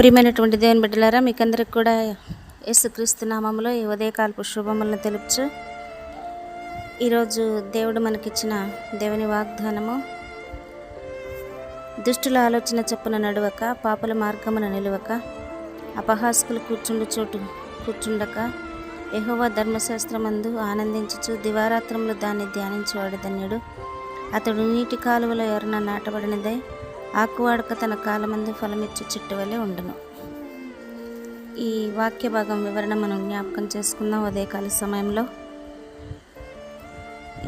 ప్రియమైనటువంటి దేవుని బిడ్డలారా మీకందరికి కూడా యేసుక్రీస్తు నామంలో ఈ ఉదయకాలపు శుభములను తెలుపుచు ఈరోజు దేవుడు మనకిచ్చిన దేవుని వాగ్దానము దుష్టుల ఆలోచన చొప్పున నడవక పాపల మార్గమున నిలవక అపహాస్కులు కూర్చుండు చోటు కూర్చుండక యహోవా ధర్మశాస్త్రమందు ఆనందించుచు దివారాత్రములు దాన్ని ధ్యానించేవాడు ధన్యుడు. అతడు నీటి కాలువలో ఎవరన నాటబడినదై ఆకువాడక తన కాలమందు ఫలమిచ్చు చెట్టు వలె ఉండను. ఈ వాక్య భాగం వివరణ మనం జ్ఞాపకం చేసుకుందాం ఉదయకాల సమయంలో.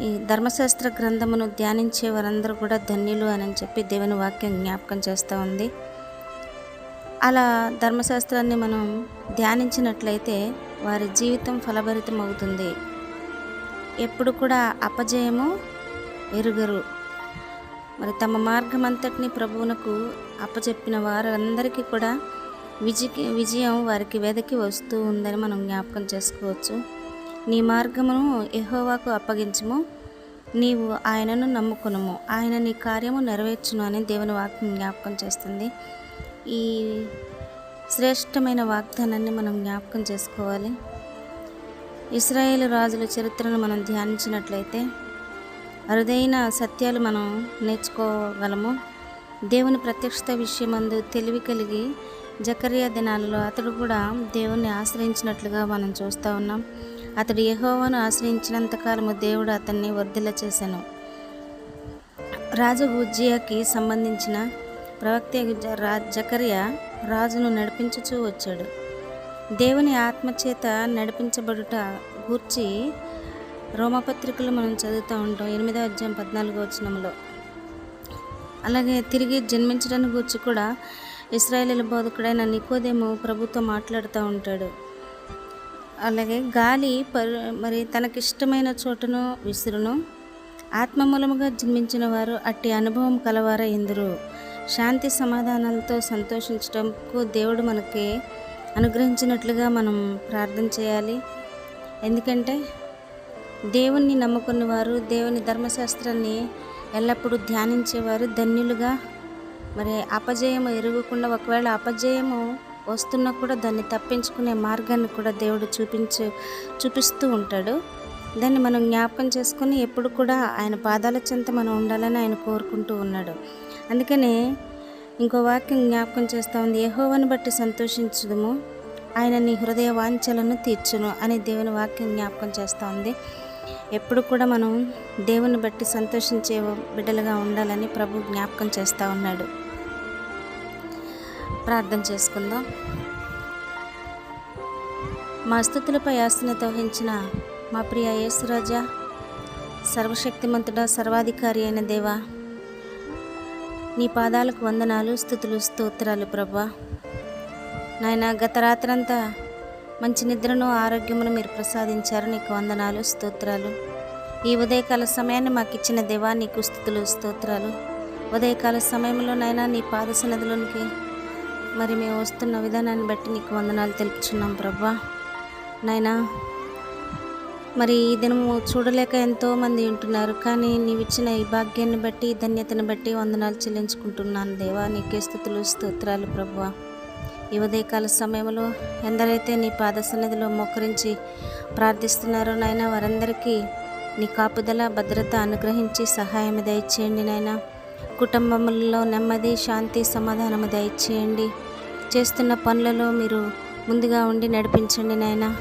ఈ ధర్మశాస్త్ర గ్రంథమును ధ్యానించే వారందరూ కూడా ధన్యులు అని చెప్పి దేవుని వాక్యం జ్ఞాపకం చేస్తూ ఉంది. అలా ధర్మశాస్త్రాన్ని మనం ధ్యానించినట్లయితే వారి జీవితం ఫలభరితం అవుతుంది ఎప్పుడు కూడా అపజయము ఎరుగరు. మరి తమ మార్గమంతటిని ప్రభువునకు అప్పచెప్పిన వారందరికీ కూడా విజయ విజయం వారికి వెదకి వస్తూ ఉందని మనం జ్ఞాపకం చేసుకోవచ్చు. నీ మార్గమును ఎహోవాకు అప్పగించము. నీవు ఆయనను నమ్ముకునము. ఆయన నీ కార్యము నెరవేర్చును అని దేవుని వాక్యం జ్ఞాపకం చేస్తుంది. ఈ శ్రేష్టమైన వాగ్దానాన్ని మనం జ్ఞాపకం చేసుకోవాలి. ఇస్రాయేల్ రాజుల చరిత్రను మనం ధ్యానించినట్లయితే అరుదైన సత్యాలు మనం నేర్చుకోగలము. దేవుని ప్రత్యక్షత విషయమందు తెలివి కలిగి జకర్యా దినాలలో అతడు కూడా దేవుణ్ణి ఆశ్రయించినట్లుగా మనం చూస్తూ ఉన్నాం. అతడు యెహోవాను ఆశ్రయించినంతకాలము దేవుడు అతన్ని వర్ధిల చేశాను. రాజు ఉజ్జియాకి సంబంధించిన ప్రవక్త జకర్య రా రాజును నడిపించుచూ వచ్చాడు. దేవుని ఆత్మచేత నడిపించబడుట గూర్చి రోమపత్రికలు మనం చదువుతూ ఉంటాం. ఎనిమిదో అధ్యాయం పద్నాలుగో వచనంలో. అలాగే తిరిగి జన్మించడానికి గురించి కూడా ఇస్రాయేలీల బోధకుడైన నికోదేమో ప్రభుతో మాట్లాడుతూ ఉంటాడు. అలాగే గాలి పరు మరి తనకిష్టమైన చోటును విసురును. ఆత్మ మూలముగా జన్మించిన వారు అట్టి అనుభవం కలవార ఎందరు శాంతి సమాధానాలతో సంతోషించటంకు దేవుడు మనకి అనుగ్రహించినట్లుగా మనం ప్రార్థన చేయాలి. ఎందుకంటే దేవుణ్ణి నమ్ముకున్న వారు దేవుని ధర్మశాస్త్రాన్ని ఎల్లప్పుడూ ధ్యానించేవారు ధన్యులుగా. మరి అపజయము ఎరగకుండా ఒకవేళ అపజయము వస్తున్నా కూడా దాన్ని తప్పించుకునే మార్గాన్ని కూడా దేవుడు చూపించు చూపిస్తూ ఉంటాడు. దాన్ని మనం జ్ఞాపకం చేసుకుని ఎప్పుడు కూడా ఆయన పాదాల చెంత మనం ఉండాలని ఆయన కోరుకుంటూ ఉన్నాడు. అందుకనే ఇంకో వాక్యం జ్ఞాపకం చేస్తూ ఉంది. యెహోవాను బట్టి సంతోషించడము ఆయన నీ హృదయ వాంఛలను తీర్చును అని దేవుని వాక్యం జ్ఞాపకం చేస్తూ ఉంది. ఎప్పుడు కూడా మనం దేవుని బట్టి సంతోషించే బిడ్డలుగా ఉండాలని ప్రభు జ్ఞాపకం చేస్తూ ఉన్నాడు. ప్రార్థన చేసుకుందాం. మా స్థుతులపై ఆస్తిని వహించిన మా ప్రియ యేసురాజా సర్వశక్తిమంతుడా సర్వాధికారి అయిన దేవా నీ పాదాలకు వందనాలు స్థుతులు స్తోత్రాలు ప్రభా. నాయన గత రాత్రంతా మంచి నిద్రను ఆరోగ్యమును మీరు ప్రసాదించారు. నీకు వందనాలు స్తోత్రాలు. ఈ ఉదయకాల సమయాన్ని మాకు ఇచ్చిన దేవా నీకు స్థుతులు స్తోత్రాలు. ఉదయకాల సమయంలో నైనా నీ పాద సన్నదిలోనికి మరి మేము వస్తున్న విధానాన్ని బట్టి నీకు వందనాలు తెలుపుచున్నాం ప్రభా. నాయనా మరి ఈ దినము చూడలేక ఎంతోమంది ఉంటున్నారు. కానీ నీవిచ్చిన ఈ భాగ్యాన్ని బట్టి ధన్యతను బట్టి వందనాలు చెల్లించుకుంటున్నాను దేవా. నీకే స్థుతులు స్తోత్రాలు ప్రభువా ఈ ఉదయకాల సమయంలో ఎందరైతే నీ పాద సన్నిధిలో మోకరించి ప్రార్థిస్తున్నారో నాయన వారందరికీ నీ కాపుదల భద్రత అనుగ్రహించి సహాయం దయచేయండి నాయన. కుటుంబములలో నెమ్మది శాంతి సమాధానము దయచేయండి. చేస్తున్న పనులలో మీరు ముందుగా ఉండి నడిపించండి నాయన.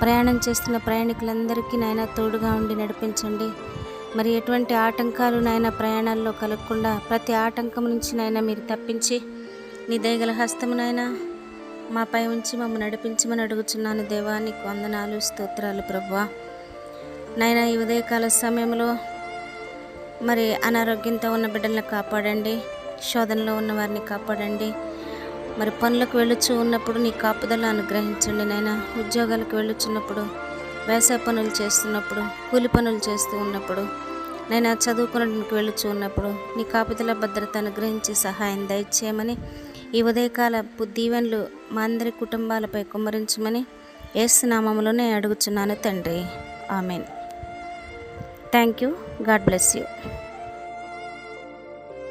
ప్రయాణం చేస్తున్న ప్రయాణికులందరికీ నాయన తోడుగా ఉండి నడిపించండి. మరి ఎటువంటి ఆటంకాలు నాయన ప్రయాణాల్లో కలగకుండా ప్రతి ఆటంకం నుంచి నాయన మీరు తప్పించి నీ దయగల హస్తమునైనా మాపై ఉంచి మమ్మల్ని నడిపించమని అడుగుచున్నాను దేవా. నీకు వందనాలు స్తోత్రాలు ప్రభువా. నాయన ఈ ఉదయకాల సమయంలో మరి అనారోగ్యంతో ఉన్న బిడ్డలను కాపాడండి. శోధనలో ఉన్న వారిని కాపాడండి. మరి పనులకు వెళ్ళొచ్చు ఉన్నప్పుడు నీ కాపుదల అనుగ్రహించండి నాయన. ఉద్యోగాలకు వెళ్ళొచ్చున్నప్పుడు వ్యవసాయ పనులు చేస్తున్నప్పుడు కూలి పనులు చేస్తూ ఉన్నప్పుడు నేను చదువుకోవడానికి వెళ్ళొచ్చు ఉన్నప్పుడు నీ కాపుదల భద్రత అనుగ్రహించి సహాయం దయచేయమని ఈ ఉదయకాల దీవెనలు మా అందరి కుటుంబాలపై కుమ్మరించమని ఏసునామంలోనే అడుగుచున్నాను తండ్రి. Amen. Thank you God bless you.